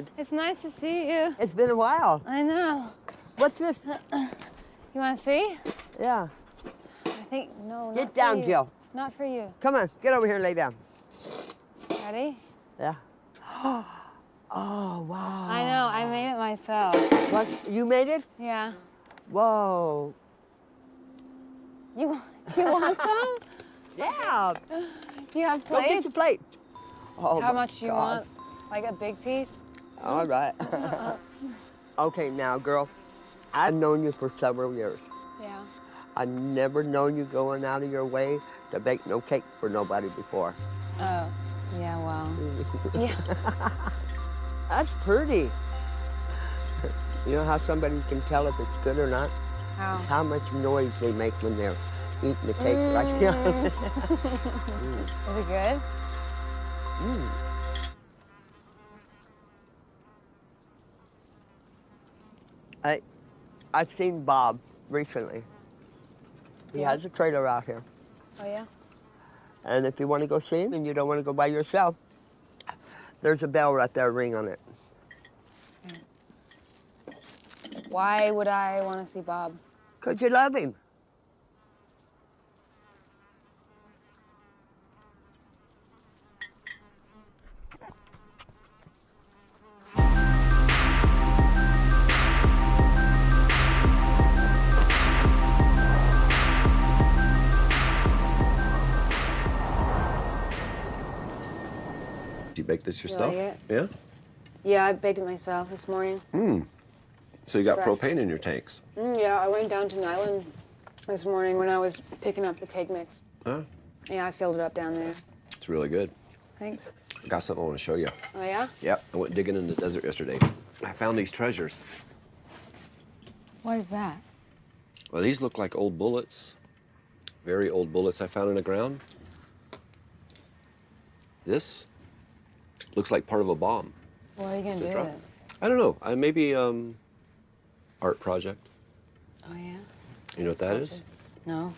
Good. It's nice to see you. It's been a while. I know. What's this? You want to see? Yeah. I think no. Get not down. Jill. Not for you. Come on, get over here and lay down. Ready? Yeah. Oh, wow. I know. I made it myself. What? You made it? Yeah. Whoa. You you want some? Yeah. You have Go get your plate. Oh, How much do you God. want? Like a big piece? All right. okay, now, girl, I've known you for several years. Yeah. I've never known you going out of your way to bake no cake for nobody before. Oh. Yeah. Well. yeah. That's pretty. You know how somebody can tell if it's good or not? How? How much noise they make when they're eating the cake. Like, Mm. Is it good? I, I've seen Bob recently. He Yeah. has a trailer out here. Oh yeah. And if you want to go see him and you don't want to go by yourself, there's a bell right there, ring on it. Why would I want to see Bob? Because you love him. This You yourself? like? Yeah. Yeah, I baked it myself this morning. Hmm. So you got Fresh. propane in your tanks? Mm, yeah, I went down to Nyland this morning when I was picking up the cake mix. Huh? Yeah, I filled it up down there. It's really good. Thanks. I got something I want to show you. Oh yeah? Yep. I went digging in the desert yesterday. I found these treasures. What is that? Well, these look like old bullets. Very old bullets I found in the ground. This looks like part of a bomb. What are you gonna do with it? I don't know. I maybe um art project. Oh yeah? You know what that is? No.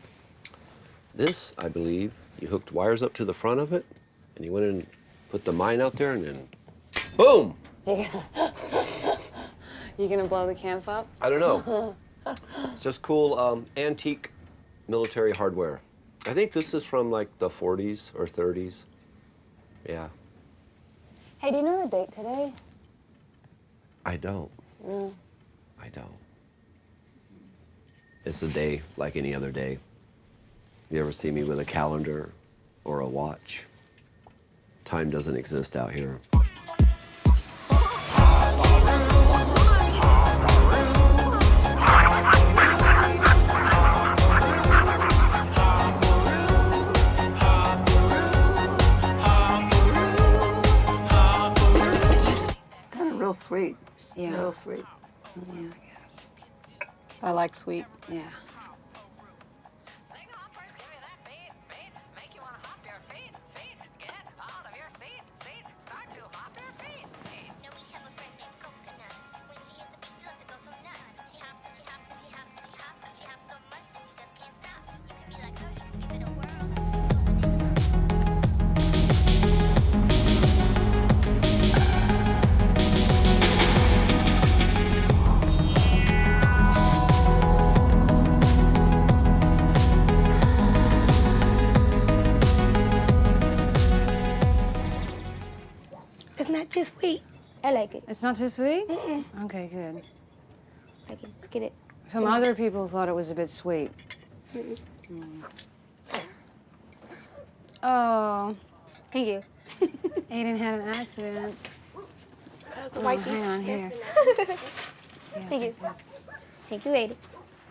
This, I believe, you hooked wires up to the front of it, and you went and put the mine out there, and then boom! You gonna blow the camp up? I don't know. it's just cool um, antique military hardware. I think this is from like the 40s or 30s. Yeah. Hey, do you know the date today? I don't. Mm. I don't. It's a day like any other day. You ever see me with a calendar or a watch? Time doesn't exist out here. Real sweet. Yeah. Real sweet. Yeah, I guess. I like sweet. Yeah. It's not too sweet. I like it. It's not too sweet? Okay, good. I. Look at it. Some other people thought it was a bit sweet. Mm. Oh, Thank you. Aiden had an accident. The Oh, hang on here. Thank you. Thank you, Aiden.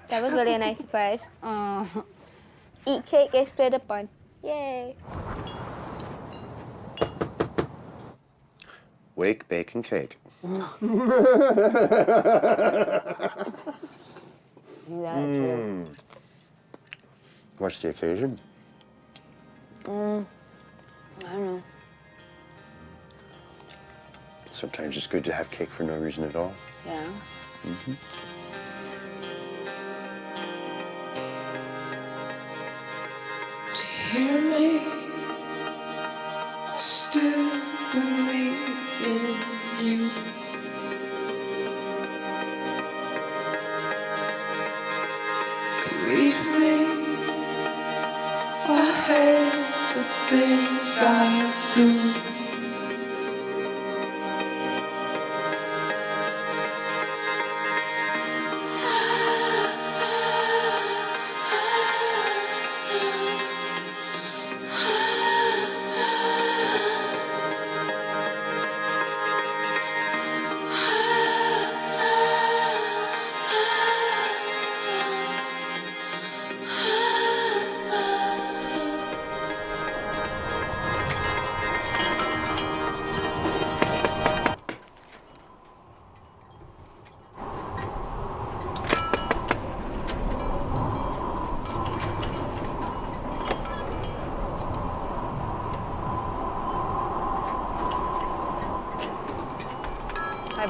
That was really a nice surprise. Oh, Eat cake, get split up on. Yay. Wake, bake, and cake. do that too. What's the occasion? Mm, I don't know. Sometimes it's good to have cake for no reason at all. Yeah. Mm-hmm. Hear me, still Briefly,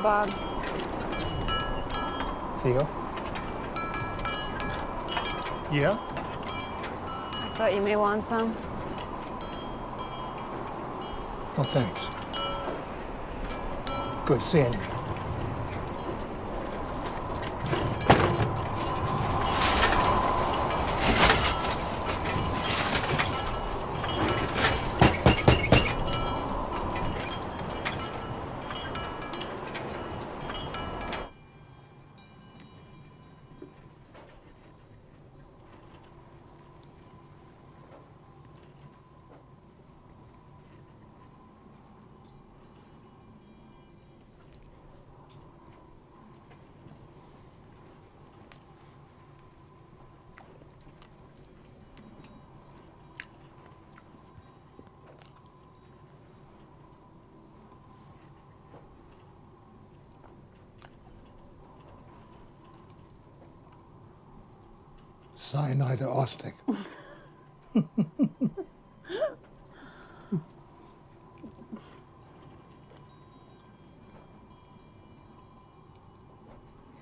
Bob. Theo? Yeah? I thought you may want some. Oh, thanks. Good seeing you. Cyanide or arsenic? you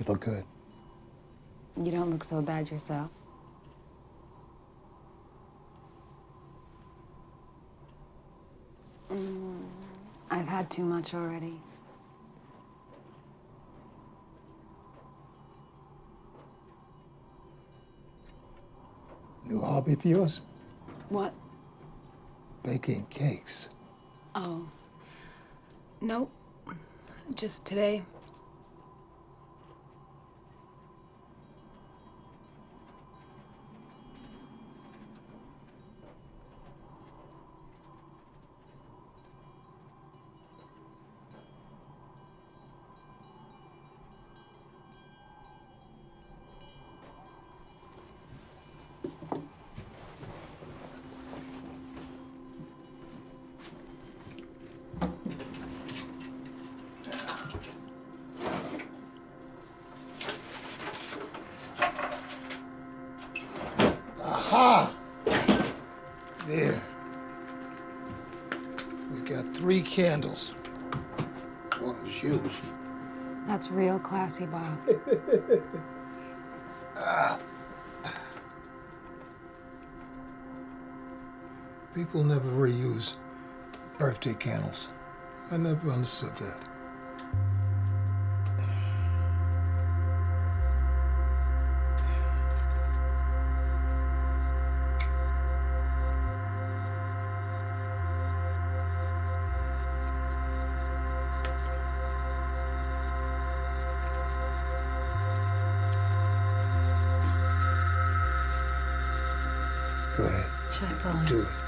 look good. You don't look so bad yourself. Mm, I've had too much already. New hobby of yours? What? Baking cakes. Oh. Nope. Just today. We got three candles. One was used. That's real classy, Bob. People never reuse birthday candles. I never understood that. Should I him? Do it.